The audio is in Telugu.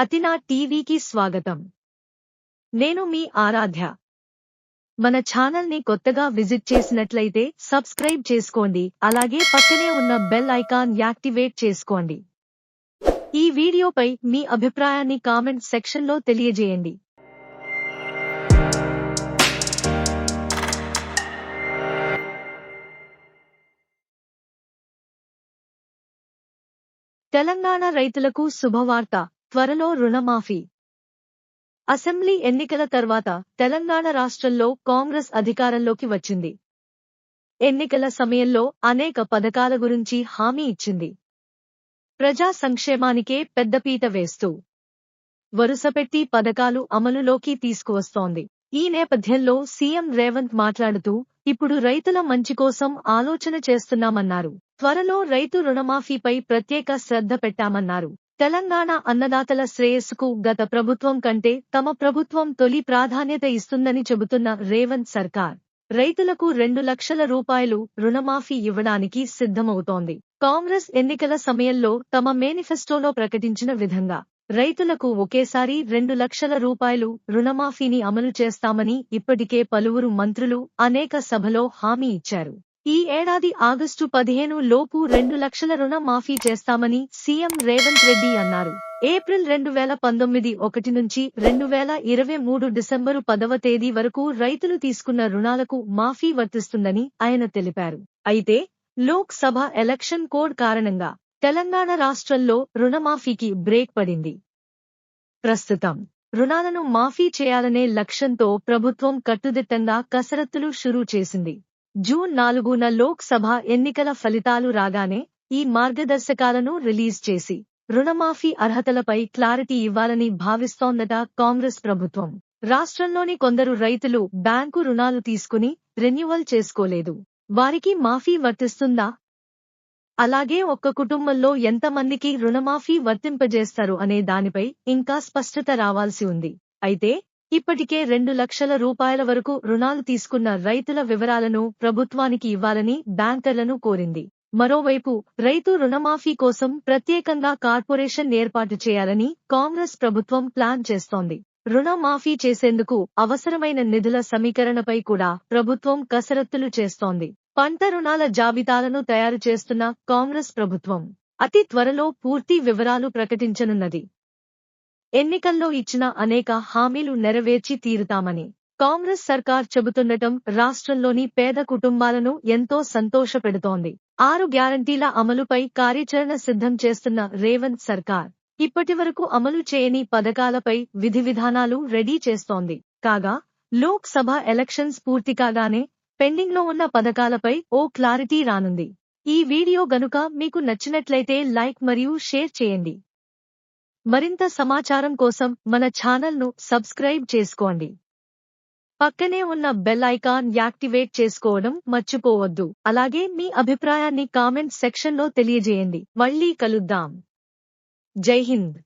అతినా టీవీకి స్వాగతం. నేను మీ ఆరాధ్య. మన ఛానల్ని కొత్తగా విజిట్ చేసినట్లయితే సబ్స్క్రైబ్ చేసుకోండి అలాగే పక్కనే ఉన్న బెల్ ఐకాన్ యాక్టివేట్ చేసుకోండి. ఈ వీడియోపై మీ అభిప్రాయాన్ని కామెంట్ సెక్షన్లో తెలియజేయండి. తెలంగాణ రైతులకు శుభవార్త. త్వరలో రుణమాఫీ. అసెంబ్లీ ఎన్నికల తర్వాత తెలంగాణ రాష్ట్రంలో కాంగ్రెస్ అధికారంలోకి వచ్చింది. ఎన్నికల సమయంలో అనేక పథకాల గురించి హామీ ఇచ్చింది. ప్రజా సంక్షేమానికే పెద్దపీట వేస్తూ వరుసపెట్టి పథకాలు అమలులోకి తీసుకువస్తోంది. ఈ నేపథ్యంలో సీఎం రేవంత్ మాట్లాడుతూ ఇప్పుడు రైతుల మంచి కోసం ఆలోచన చేస్తున్నామన్నారు. త్వరలో రైతు రుణమాఫీపై ప్రత్యేక శ్రద్ధ పెట్టామన్నారు. తెలంగాణ అన్నదాతల శ్రేయస్సుకు గత ప్రభుత్వం కంటే తమ ప్రభుత్వం తొలి ప్రాధాన్యత ఇస్తుందని చెబుతున్న రేవంత్ సర్కార్ రైతులకు రెండు లక్షల రూపాయలు రుణమాఫీ ఇవ్వడానికి సిద్ధమవుతోంది. కాంగ్రెస్ ఎన్నికల సమయంలో తమ మేనిఫెస్టోలో ప్రకటించిన విధంగా రైతులకు ఒకేసారి రెండు లక్షల రూపాయలు రుణమాఫీని అమలు చేస్తామని ఇప్పటికే పలువురు మంత్రులు అనేక సభలో హామీ ఇచ్చారు. ఈ ఏడాది ఆగస్టు పదిహేను లోపు రెండు లక్షల రుణ మాఫీ చేస్తామని సీఎం రేవంత్ రెడ్డి అన్నారు. ఏప్రిల్ రెండు వేల పంతొమ్మిది ఒకటి నుంచి రెండు వేల ఇరవై మూడు డిసెంబరు పదవ తేదీ వరకు రైతులు తీసుకున్న రుణాలకు మాఫీ వర్తిస్తుందని ఆయన తెలిపారు. అయితే లోక్ సభ ఎలక్షన్ కోడ్ కారణంగా తెలంగాణ రాష్ట్రంలో రుణమాఫీకి బ్రేక్ పడింది. ప్రస్తుతం రుణాలను మాఫీ చేయాలనే లక్ష్యంతో ప్రభుత్వం కట్టుదిట్టంగా కసరత్తులు షురూ చేసింది. జూన్ నాలుగున లోక్ సభ ఎన్నికల ఫలితాలు రాగానే ఈ మార్గదర్శకాలను రిలీజ్ చేసి రుణమాఫీ అర్హతలపై క్లారిటీ ఇవ్వాలని భావిస్తోందట కాంగ్రెస్ ప్రభుత్వం. రాష్ట్రంలోని కొందరు రైతులు బ్యాంకు రుణాలు తీసుకుని రెన్యువల్ చేసుకోలేదు. వారికి మాఫీ వర్తిస్తుందా? అలాగే ఒక్క కుటుంబంలో ఎంతమందికి రుణమాఫీ వర్తింపజేస్తారు అనే దానిపై ఇంకా స్పష్టత రావాల్సి ఉంది. అయితే ఇప్పటికే రెండు లక్షల రూపాయల వరకు రుణాలు తీసుకున్న రైతుల వివరాలను ప్రభుత్వానికి ఇవ్వాలని బ్యాంకర్లను కోరింది. మరోవైపు రైతు రుణమాఫీ కోసం ప్రత్యేకంగా కార్పొరేషన్ ఏర్పాటు చేయాలని కాంగ్రెస్ ప్రభుత్వం ప్లాన్ చేస్తోంది. రుణమాఫీ చేసేందుకు అవసరమైన నిధుల సమీకరణపై కూడా ప్రభుత్వం కసరత్తులు చేస్తోంది. పంట రుణాల జాబితాలను తయారు చేస్తున్న కాంగ్రెస్ ప్రభుత్వం అతి త్వరలో పూర్తి వివరాలు ప్రకటించనున్నది. ఎన్నికల్లో ఇచ్చిన అనేక హామీలు నెరవేర్చి తీరుతామని కాంగ్రెస్ సర్కార్ చెబుతుండటం రాష్ట్రంలోని పేద కుటుంబాలను ఎంతో సంతోషపెడుతోంది. ఆరు గ్యారంటీల అమలుపై కార్యాచరణ సిద్ధం చేస్తున్న రేవంత్ సర్కార్ ఇప్పటివరకు అమలు చేయని పథకాలపై విధి విధానాలు రెడీ చేస్తోంది. కాగా లోక్ సభ ఎలక్షన్స్ పూర్తి కాగానే పెండింగ్లో ఉన్న పథకాలపై ఓ క్లారిటీ రానుంది. ఈ వీడియో గనుక మీకు నచ్చినట్లయితే లైక్ మరియు షేర్ చేయండి. మరింత సమాచారం కోసం మన ఛానల్ను సబ్స్క్రైబ్ చేసుకోండి. పక్కనే ఉన్న బెల్ ఐకాన్ యాక్టివేట్ చేసుకోవడం మర్చిపోవద్దు. అలాగే మీ అభిప్రాయాన్ని కామెంట్ సెక్షన్లో తెలియజేయండి. మళ్ళీ కలుద్దాం. జై హింద్.